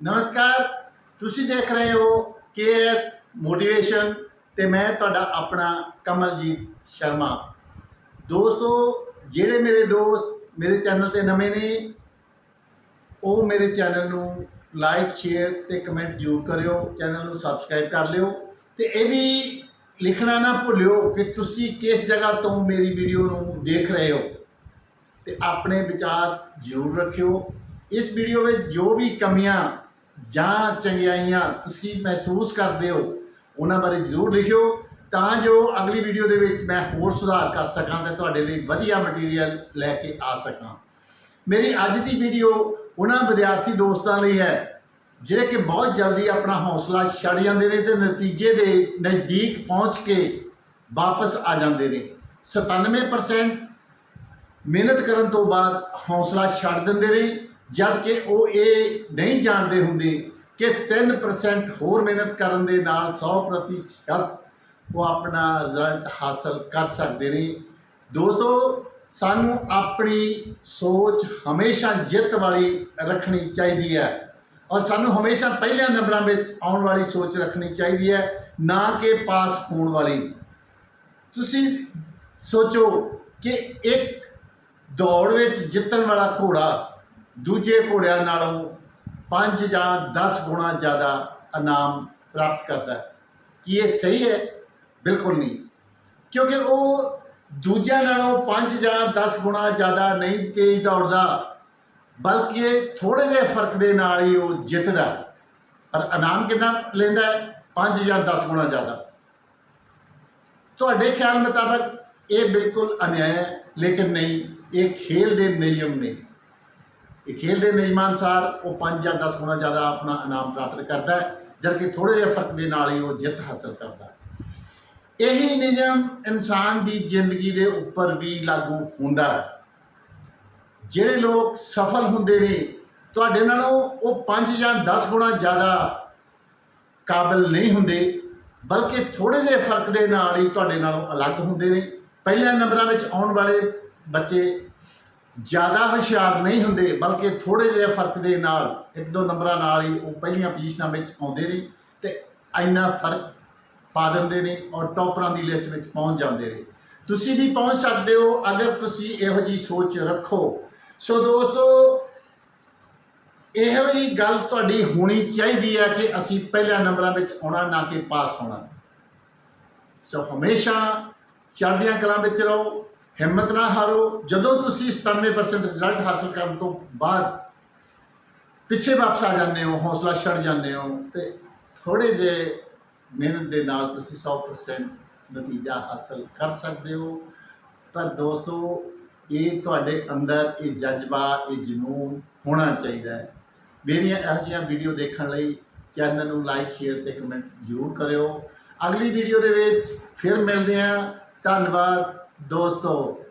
ਨਮਸਕਾਰ, ਤੁਸੀਂ ਦੇਖ ਰਹੇ ਹੋ ਕੇਐਸ ਮੋਟੀਵੇਸ਼ਨ ਤੇ ਮੈਂ ਤੁਹਾਡਾ ਆਪਣਾ ਕਮਲਜੀਤ ਸ਼ਰਮਾ। ਦੋਸਤੋ, ਜਿਹੜੇ ਮੇਰੇ ਦੋਸਤ ਮੇਰੇ ਚੈਨਲ ਤੇ ਨਵੇਂ ਨੇ, ਉਹ ਮੇਰੇ ਚੈਨਲ ਨੂੰ ਲਾਈਕ ਸ਼ੇਅਰ ਤੇ ਕਮੈਂਟ ਜ਼ਰੂਰ ਕਰਿਓ, ਚੈਨਲ ਨੂੰ ਸਬਸਕ੍ਰਾਈਬ ਕਰ ਲਿਓ ਤੇ ਇਹ ਵੀ ਲਿਖਣਾ ਨਾ ਭੁੱਲਿਓ ਕਿ ਤੁਸੀਂ ਕਿਸ ਜਗ੍ਹਾ ਤੋਂ ਮੇਰੀ ਵੀਡੀਓ ਨੂੰ ਦੇਖ ਰਹੇ ਹੋ ਤੇ ਆਪਣੇ ਵਿਚਾਰ ਜ਼ਰੂਰ ਰੱਖਿਓ। ਇਸ ਵੀਡੀਓ ਵਿੱਚ ਜੋ ਵੀ ਕਮੀਆਂ ਜਾਂ ਚੰਗਿਆਈਆਂ ਤੁਸੀਂ ਮਹਿਸੂਸ ਕਰਦੇ ਹੋ, ਉਹਨਾਂ ਬਾਰੇ ਜ਼ਰੂਰ ਲਿਖਿਓ। ਤਾਂ ਜੋ ਅਗਲੀ ਵੀਡੀਓ ਦੇ ਵਿੱਚ ਮੈਂ ਹੋਰ ਸੁਧਾਰ ਕਰ ਸਕਾਂ ਤੇ ਤੁਹਾਡੇ ਲਈ ਵਧੀਆ ਮਟੀਰੀਅਲ ਲੈ ਕੇ ਆ ਸਕਾਂ। ਮੇਰੀ ਅੱਜ ਦੀ ਵੀਡੀਓ ਉਹਨਾਂ ਵਿਦਿਆਰਥੀ ਦੋਸਤਾਂ ਲਈ ਹੈ, ਜਿਹੜੇ ਕਿ ਬਹੁਤ ਜਲਦੀ ਆਪਣਾ ਹੌਸਲਾ ਛੱਡ ਜਾਂਦੇ ਨੇ ਤੇ ਨਤੀਜੇ ਦੇ ਨਜ਼ਦੀਕ ਪਹੁੰਚ ਕੇ ਵਾਪਸ ਆ ਜਾਂਦੇ ਨੇ। 97% ਮਿਹਨਤ ਕਰਨ ਤੋਂ ਬਾਅਦ ਹੌਸਲਾ ਛੱਡ ਦਿੰਦੇ ਨੇ। ਜਦ ਕਿ ਉਹ ਇਹ ਨਹੀਂ ਜਾਣਦੇ ਹੁੰਦੇ ਕਿ 3% ਹੋਰ ਮਿਹਨਤ ਕਰਨ ਦੇ ਨਾਲ 100% ਉਹ ਆਪਣਾ ਰਿਜ਼ਲਟ ਹਾਸਲ ਕਰ ਸਕਦੇ ਨੇ। ਦੋਸਤੋ, ਸਾਨੂੰ ਆਪਣੀ ਸੋਚ ਹਮੇਸ਼ਾ ਜਿੱਤ ਵਾਲੀ ਰੱਖਣੀ ਚਾਹੀਦੀ ਹੈ ਔਰ ਸਾਨੂੰ ਹਮੇਸ਼ਾ ਪਹਿਲੇ ਨੰਬਰਾਂ ਵਿੱਚ ਆਉਣ ਵਾਲੀ ਸੋਚ ਰੱਖਣੀ ਚਾਹੀਦੀ ਹੈ, ਨਾ ਕਿ ਪਾਸ ਹੋਣ ਵਾਲੀ। ਤੁਸੀਂ ਸੋਚੋ ਕਿ ਇੱਕ ਦੌੜ ਵਿੱਚ ਜਿੱਤਣ ਵਾਲਾ ਘੋੜਾ ਦੂਜੇ ਘੋੜਿਆਂ ਨਾਲੋਂ 5 ਜਾਂ 10 ਗੁਣਾ ਜ਼ਿਆਦਾ ਇਨਾਮ ਪ੍ਰਾਪਤ ਕਰਦਾ ਹੈ। ਕੀ ਇਹ ਸਹੀ ਹੈ? ਬਿਲਕੁਲ ਨਹੀਂ। ਕਿਉਂਕਿ ਉਹ ਦੂਜਿਆਂ ਨਾਲੋਂ 5 ਜਾਂ 10 ਗੁਣਾ ਜ਼ਿਆਦਾ ਨਹੀਂ ਤੇਜ਼ ਦੌੜਦਾ, ਬਲਕਿ ਥੋੜੇ ਜਿਹੇ ਫ਼ਰਕ ਦੇ ਨਾਲ ਹੀ ਉਹ ਜਿੱਤਦਾ ਪਰ ਇਨਾਮ ਕਿੰਨਾ ਲੈਂਦਾ ਹੈ? 5 ਜਾਂ 10 ਗੁਣਾ ਜ਼ਿਆਦਾ। ਤੁਹਾਡੇ ਖਿਆਲ ਮੁਤਾਬਕ ਇਹ ਬਿਲਕੁਲ ਅਨਿਆਇ ਹੈ, ਲੇਕਿਨ ਨਹੀਂ, ਇਹ ਖੇਲ ਦੇ ਨਿਯਮ ਨੇ। ਇਹ ਖੇਲ ਦੇ ਨਿਯਮਾਂ ਅਨੁਸਾਰ ਉਹ 5 ਜਾਂ 10 ਗੁਣਾ ਜ਼ਿਆਦਾ ਆਪਣਾ ਇਨਾਮ ਪ੍ਰਾਪਤ ਕਰਦਾ ਹੈ ਜਦਕਿ ਥੋੜੇ ਜਿਹੇ ਫ਼ਰਕ ਦੇ ਨਾਲ ਹੀ ਉਹ ਜਿੱਤ ਹਾਸਲ ਕਰਦਾ ਹੈ। ਇਹੀ ਨਿਯਮ ਇਨਸਾਨ ਦੀ ਜ਼ਿੰਦਗੀ ਦੇ ਉੱਪਰ ਵੀ ਲਾਗੂ ਹੁੰਦਾ ਹੈ। ਜਿਹੜੇ ਲੋਕ ਸਫਲ ਹੁੰਦੇ ਨੇ, ਤੁਹਾਡੇ ਨਾਲੋਂ ਉਹ 5 ਜਾਂ 10 ਗੁਣਾ ਜ਼ਿਆਦਾ ਕਾਬਿਲ ਨਹੀਂ ਹੁੰਦੇ, ਬਲਕਿ ਥੋੜੇ ਜਿਹੇ ਫ਼ਰਕ ਦੇ ਨਾਲ ਹੀ ਤੁਹਾਡੇ ਨਾਲੋਂ ਅਲੱਗ ਹੁੰਦੇ ਨੇ। ਪਹਿਲੇ ਨੰਬਰਾਂ ਵਿੱਚ ਆਉਣ ਵਾਲੇ ਬੱਚੇ ਜ਼ਿਆਦਾ ਹੁਸ਼ਿਆਰ ਨਹੀਂ ਹੁੰਦੇ, ਬਲਕਿ ਥੋੜੇ ਜਿਹੇ ਫ਼ਰਕ ਦੇ ਨਾਲ, ਇੱਕ ਦੋ ਨੰਬਰਾਂ ਨਾਲ ਹੀ ਉਹ ਪਹਿਲੀਆਂ ਪੋਜੀਸ਼ਨਾਂ ਵਿੱਚ ਆਉਂਦੇ ਨੇ ਤੇ ਇੰਨਾ ਫ਼ਰਕ ਪਾ ਦਿੰਦੇ ਨੇ ਔਰ ਟੌਪਰਾਂ ਦੀ ਲਿਸਟ ਵਿੱਚ ਪਹੁੰਚ ਜਾਂਦੇ ਨੇ। ਤੁਸੀਂ ਵੀ ਪਹੁੰਚ ਸਕਦੇ ਹੋ, ਅਗਰ ਤੁਸੀਂ ਇਹੋ ਜੀ ਸੋਚ ਰੱਖੋ। ਸੋ ਦੋਸਤੋ, ਇਹੋ ਜੀ ਗੱਲ ਤੁਹਾਡੀ ਹੋਣੀ ਚਾਹੀਦੀ ਹੈ ਕਿ ਅਸੀਂ ਪਹਿਲੇ ਨੰਬਰਾਂ ਵਿੱਚ ਆਉਣਾ, ਨਾ ਕਿ ਪਾਸ ਹੋਣਾ। ਸੋ ਹਮੇਸ਼ਾ ਚੜ੍ਹਦੀਆਂ ਕਲਾਂ ਵਿੱਚ ਰਹੋ। ਹਿੰਮਤ ਨਾ ਹਾਰੋ, ਜਦੋਂ ਤੁਸੀਂ 97% ਰਿਜ਼ਲਟ ਹਾਸਲ ਕਰਨ ਤੋਂ ਬਾਅਦ ਪਿੱਛੇ ਵਾਪਸ ਆ ਜਾਂਦੇ ਹੋ, ਹੌਸਲਾ ਛੱਡ ਜਾਂਦੇ ਹੋ, ਤੇ ਥੋੜੇ ਜਿਹੇ ਮਿਹਨਤ ਦੇ ਨਾਲ ਤੁਸੀਂ 100% ਨਤੀਜਾ ਹਾਸਲ ਕਰ ਸਕਦੇ ਹੋ। ਪਰ ਦੋਸਤੋ, ਇਹ ਤੁਹਾਡੇ ਅੰਦਰ ਇਹ ਜਜ਼ਬਾ, ਇਹ ਜਨੂਨ ਹੋਣਾ ਚਾਹੀਦਾ ਹੈ। ਮੇਰੀਆਂ ਇਹੋ ਜਿਹੀਆਂ ਵੀਡੀਓ ਦੇਖਣ ਲਈ ਚੈਨਲ ਨੂੰ ਲਾਈਕ ਸ਼ੇਅਰ ਤੇ ਕਮੈਂਟ ਜ਼ਰੂਰ ਕਰਿਓ। ਅਗਲੀ ਵੀਡੀਓ ਦੇ ਵਿੱਚ ਫਿਰ ਮਿਲਦੇ ਹਾਂ। ਧੰਨਵਾਦ ਦੋਸਤੋ।